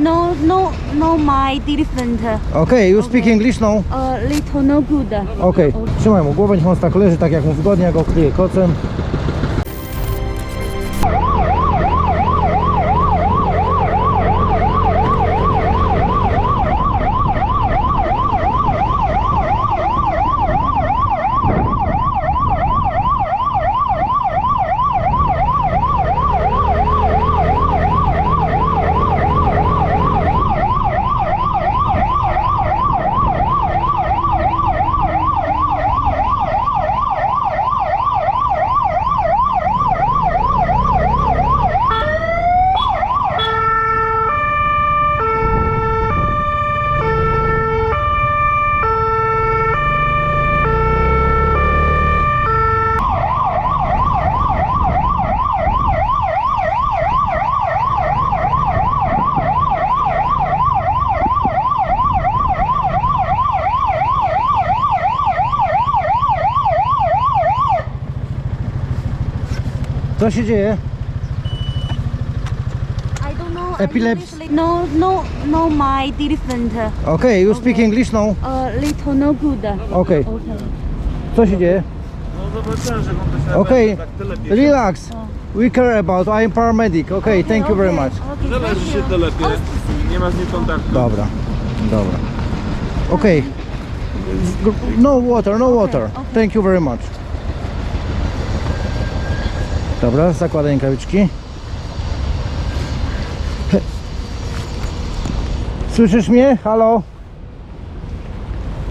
No, no, no, my different. Okay, you speak English now? Uh, little no good. Okej, trzymaj mu głowę, niech on tak leży, tak jak mu wygodnie, ja go kryję kocem. Co się dzieje? I don't know. Epilepsy. English, No, no, no, my different. Okej, you speak English now? Uh, little no good. Okej, Okay. co się dzieje? No zobaczyłem, że on się Okej, tak tyle bierze. relax. We care about, I am paramedic. Okej, thank you very much. Okay, Zależy thank się you. telepie. Nie ma z nim kontaktu. Dobra, dobra. Okej. No water, no water. okay. Thank you very much. Dobra, zakładaj rękawiczki. Słyszysz mnie? Halo?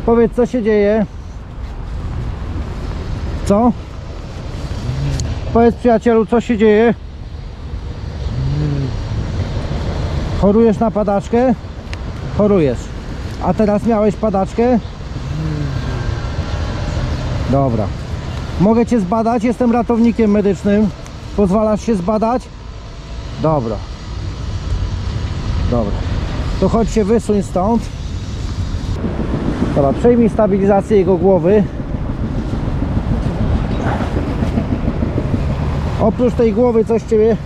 Powiedz, co się dzieje? Co? Powiedz przyjacielu, co się dzieje? Chorujesz na padaczkę? Chorujesz. A teraz miałeś padaczkę? Dobra. Mogę cię zbadać? Jestem ratownikiem medycznym. Pozwalasz się zbadać? Dobra. Dobra. To chodź się wysuń stąd. Dobra, przejmij stabilizację jego głowy. Oprócz tej głowy coś ciebie...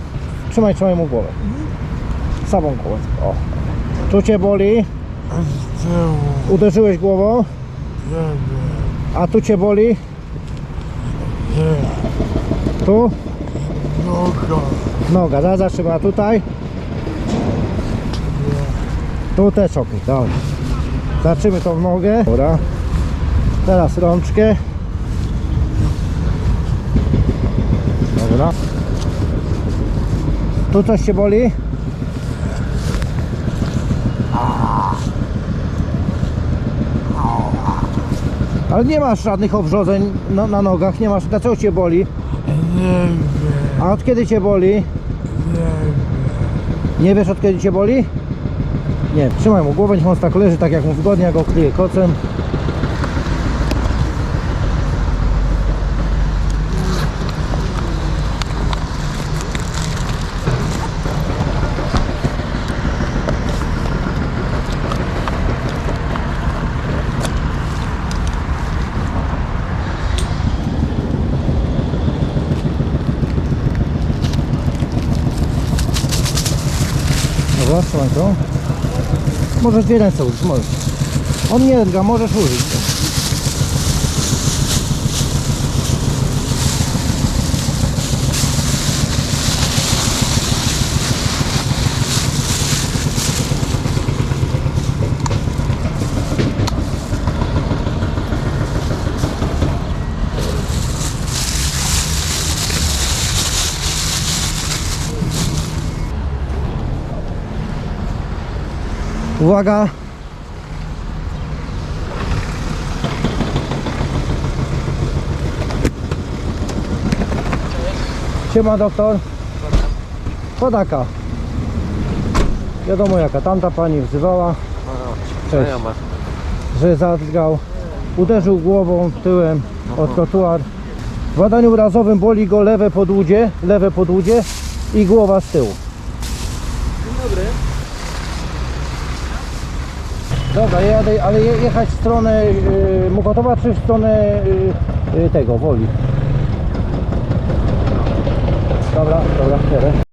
Trzymaj, trzymaj mu głowę. Samą głowę. O. Tu cię boli? Uderzyłeś głową? A tu cię boli? Tu? Noga. Noga, zaraz zatrzyma tutaj. Tu też ok, dobra. Zatrzymy tą nogę. Dobra. Teraz rączkę. Dobra. Tu coś cię boli? Ale nie masz żadnych obrzodzeń na, na nogach, nie masz. Dlaczego cię boli? Nie wiem, A od kiedy cię boli? nie wiem. Nie wiesz od kiedy cię boli? Nie, trzymaj mu głowę, niech on tak leży, tak jak mu wygodnie, ja go kryję kocem. To. Możesz dwie ręce użyć, możesz. On nie drga, możesz użyć. Uwaga! Siema doktor. Podaka. Wiadomo jaka, tamta pani wzywała, Cześć. że zadrgał, uderzył głową tyłem o trotuar. W badaniu urazowym boli go lewe podłudzie, lewe podłudzie i głowa z tyłu. Dobra, jadę, ale je, jechać w stronę yy, czy w stronę yy, tego, Woli? Dobra, dobra, jadę.